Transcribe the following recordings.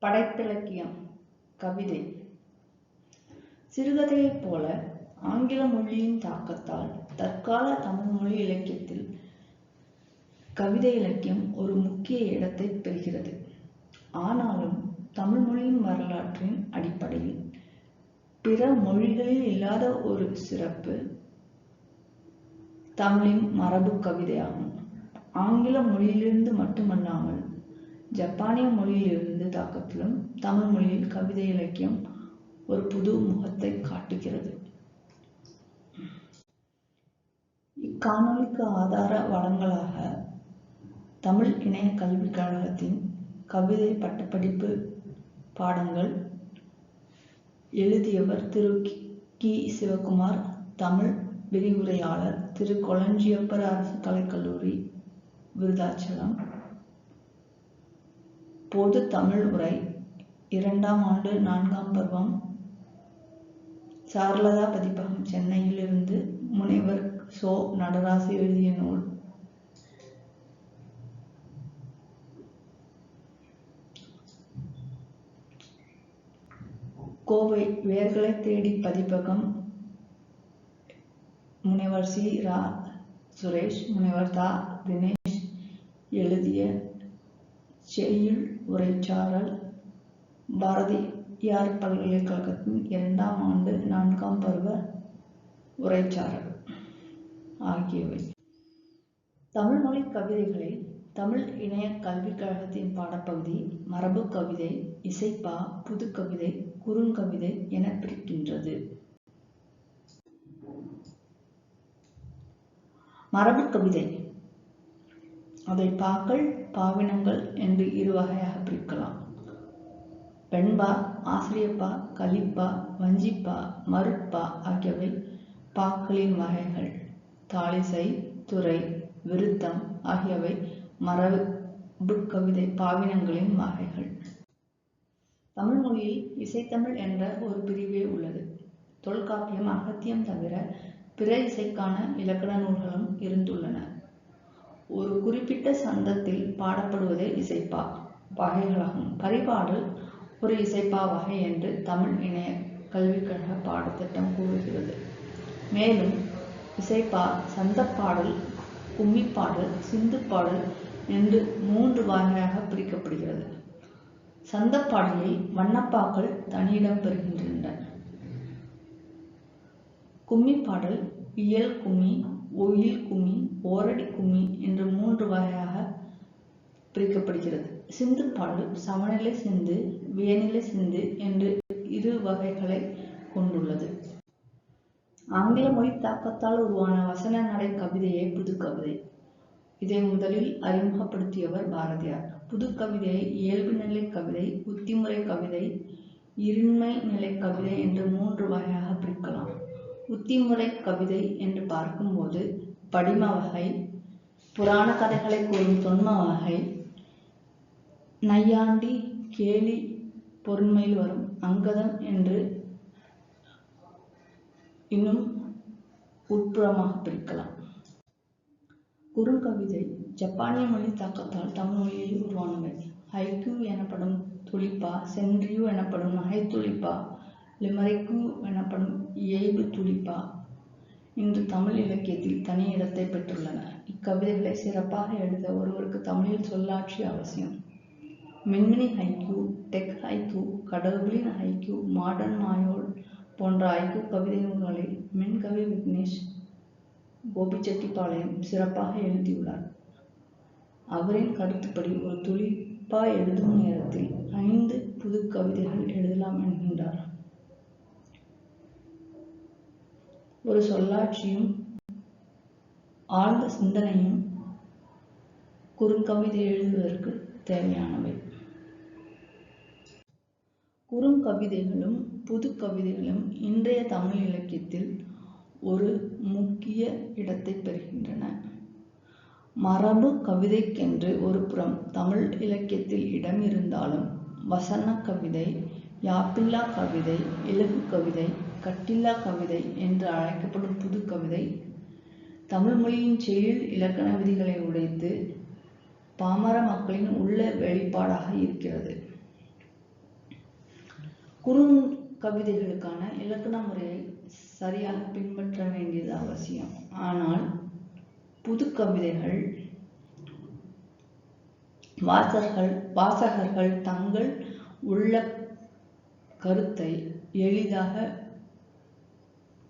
படைப்பிலக்கியம் கவிதை. சிறுகதையைப் போல ஆங்கில மொழியின் தாக்கத்தால் தற்கால தமிழ் மொழி இலக்கியத்தில் கவிதை இலக்கியம் ஒரு முக்கிய இடத்தை பெறுகிறது. ஆனாலும் தமிழ் மொழியின் வரலாற்றின் அடிப்படையில் பிற மொழிகளில் இல்லாத ஒரு சிறப்பு தமிழின் மரபு கவிதையாகும். ஆங்கில மொழியிலிருந்து மட்டுமல்லாமல் ஜப்பானிய மொழியிலிருந்து தாக்கத்திலும் தமிழ் மொழியில் கவிதை இலக்கியம் ஒரு புது முகத்தை காட்டுகிறது. இக்காணொளிக்கு ஆதார வளங்களாக தமிழ் இணைய கல்விக் கழகத்தின் கவிதை பட்டப்படிப்பு பாடங்கள் எழுதியவர் திரு கி. சிவகுமார் தமிழ் விரிவுரையாளர் திரு கொளஞ்சியப்பர் அரசு கலைக்கல்லூரி விருதாச்சலம். பொது தமிழ் உரை. இரண்டாம் ஆண்டு நான்காம் பருவம். சாரலதா பதிப்பகம் சென்னையிலிருந்து முனைவர் சோ. நடராசு எழுதிய நூல். கோவை வேர்களை தேடி பதிப்பகம். முனைவர் சி. ரா. சுரேஷ் முனைவர் தா. தினேஷ் எழுதிய செய்யுள் உரைச்சாரல் பாரதியார் பல்கலைக்கழகத்தின் இரண்டாம் ஆண்டு நான்காம் பருவ உரைச்சாரல் ஆகியவை. தமிழ்மொழி கவிதைகளை தமிழ் இணைய கல்விக் கழகத்தின் பாடப்பகுதி மரபு கவிதை இசைப்பா புதுக்கவிதை குறுங்கவிதை என பிரிக்கின்றது. மரபு கவிதை. அதை பாக்கள் பாவினங்கள் என்று இரு வகையாக பிரிக்கலாம். பெண்பா ஆசிரியப்பா கலிப்பா வஞ்சிப்பா மருட்பா ஆகியவை பாக்களின் வகைகள். தாளிசை துறை விருத்தம் ஆகியவை மரபு கவிதை பாவினங்களின் வகைகள். தமிழ் மொழியில் இசைத்தமிழ் என்ற ஒரு பிரிவே உள்ளது. தொல்காப்பியம் அகத்தியம் தவிர பிற இசைக்கான இலக்கண நூல்களும் இருந்துள்ளன. ஒரு குறிப்பிட்ட சந்தத்தில் பாடப்படுவதே இசைப்பா வகைகளாகும். பரிபாடல் ஒரு இசைப்பா வகை என்று தமிழ் இணைய கல்விக்கழக பாடத்திட்டம் கூறுகிறது. மேலும் இசைப்பா சந்தப்பாடல் கும்மிப்பாடல் சிந்துப்பாடல் என்று மூன்று வகையாக பிரிக்கப்படுகிறது. சந்தப்பாடலில் வண்ணப்பாக்கள் தனியிடம் பெறுகின்றன கும்மிப்பாடல் இயல் கும்மி ஒயில் கும்மி ஓரடி கும்மி என்று மூன்று வகையாக பிரிக்கப்படுகிறது. சிந்து பாடு சமநிலை சிந்து வியநிலை சிந்து என்று இரு வகைகளை கொண்டுள்ளது. ஆங்கில மொழி தாக்கத்தால் உருவான வசன நடை கவிதையே புதுக்கவிதை இதை முதலில் அறிமுகப்படுத்தியவர் பாரதியார். புதுக்கவிதையை இயல்பு நிலை கவிதை உத்திமுறை கவிதை இருண்மை நிலை கவிதை என்று மூன்று வகையாக பிரிக்கலாம். உத்திமுறை கவிதை என்று பார்க்கும்போது படிம வகை புராண கதைகளை கூறும் தொன்ம வகை நையாண்டி கேலி பொருண்மையில் வரும் அங்கதம் என்று இன்னும் உட்புறமாக பிரிக்கலாம். குறுங்கவிதை ஜப்பானிய மொழி தாக்கத்தால் தமிழ் மொழியை உருவானவை. ஹைக்யூ எனப்படும் துளிப்பா சென்றியூ எனப்படும் நகைத்துளிப்பா லிமரிக்கும் எனப்படும் இயைபு துடிப்பா? இன்று தமிழ் இலக்கியத்தில் தனி இடத்தை பெற்றுள்ளன இக்கவிதைகளை சிறப்பாக எழுத ஒருவருக்கு தமிழில் சொல்லாட்சி அவசியம். மின்மினி ஹைக்யூ டெக் ஹைக்யூ கடவுளின் ஹைக்யூ மாடர்ன் மாயோல் போன்ற ஐக்கு கவிதை நூல்களை மென்கவி விக்னேஷ் கோபிச்செட்டிப்பாளையம் சிறப்பாக எழுதியுள்ளார். அவரின் கருத்துப்படி ஒரு துளிப்பா எழுதும் நேரத்தில் ஐந்து புது கவிதைகள் எழுதலாம் என்கின்றார். ஒரு சொல்லாட்சியும் ஆழ்ந்த சிந்தனையும் குறுங்கவிதை எழுதுவதற்கு தேவையானவை. குறுங்கவிதைகளும் புது கவிதைகளும் இன்றைய தமிழ் இலக்கியத்தில் ஒரு முக்கிய இடத்தை பெறுகின்றன. மரபு கவிதைக்கென்று ஒரு புறம் தமிழ் இலக்கியத்தில் இடம் இருந்தாலும் வசன கவிதை யாப்பில்லா கவிதை இலகு கவிதை கட்டில்லா கவிதை என்று அழைக்கப்படும் புது கவிதை. தமிழ் மொழியின் செயல் இலக்கண விதிகளை உடைத்து பாமர மக்களின் உள்ள வெளிப்பாடாக இருக்கிறது. குறுங்கவிதைகளுக்கான இலக்கண முறையை சரியாக பின்பற்ற வேண்டியது அவசியம். ஆனால் புது கவிதைகள் வாசகர்கள் வாசகர்கள் தங்கள் உள்ள கருத்தை எளிதாக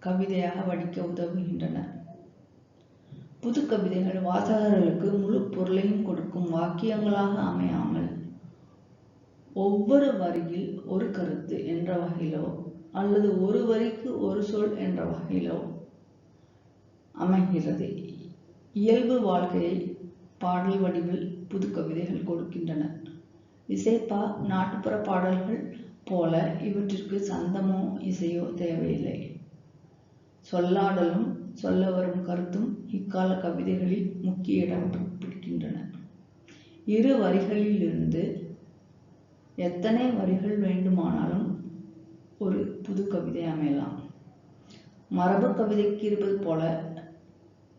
கவிதையாக வடிக்க உதவுகின்றன. புது கவிதைகள் வாசகர்களுக்கு முழு பொருளையும் கொடுக்கும் வாக்கியங்களாக அமையாமல் ஒவ்வொரு வரியில் ஒரு கருத்து என்ற வகையிலோ அல்லது ஒரு வரிக்கு ஒரு சொல் என்ற வகையிலோ அமைகிறது. இயல்பு வாழ்க்கையை பாடல் வடிவில் புது கவிதைகள் கொடுக்கின்றன. இசைப்பா நாட்டுப்புற பாடல்கள் போல இவற்றிற்கு சந்தமோ இசையோ தேவையில்லை. சொல்லாடலும் சொல்ல வரும் கருத்தும் இக்கால கவிதைகளில் முக்கிய இடம் பிடிக்கின்றன இரு வரிகளிலிருந்து எத்தனை வரிகள் வேண்டுமானாலும் ஒரு புது கவிதை அமையலாம். மரபு கவிதைக்கு இருப்பது போல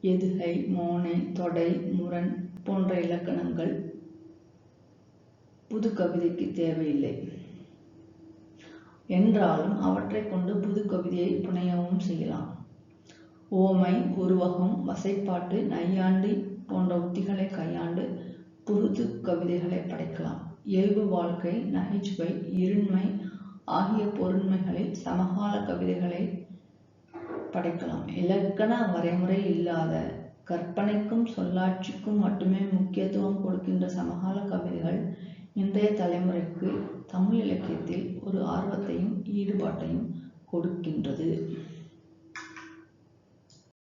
எதுகை மோனை தொடை முரண் போன்ற இலக்கணங்கள் புது கவிதைக்கு தேவையில்லை. என்றாலும் அவற்றை கொண்டு புது கவிதையை புனையவும் செய்யலாம். ஓமை உருவகம் வசைப்பாட்டு நையாண்டி போன்ற உத்திகளை கையாண்டு புது கவிதைகளை படைக்கலாம். இயல்பு வாழ்க்கை நகைச்சுவை இருண்மை ஆகிய பொருண்மைகளில் சமகால கவிதைகளை படைக்கலாம். இலக்கண வரைமுறை இல்லாத கற்பனைக்கும் சொல்லாட்சிக்கும் மட்டுமே முக்கியத்துவம் கொடுக்கின்ற சமகால கவிதைகள் இன்றைய தலைமுறைக்கு தமிழ் இலக்கியத்தில் ஒரு ஆர்வத்தையும் ஈடுபாட்டையும் கொடுக்கின்றது.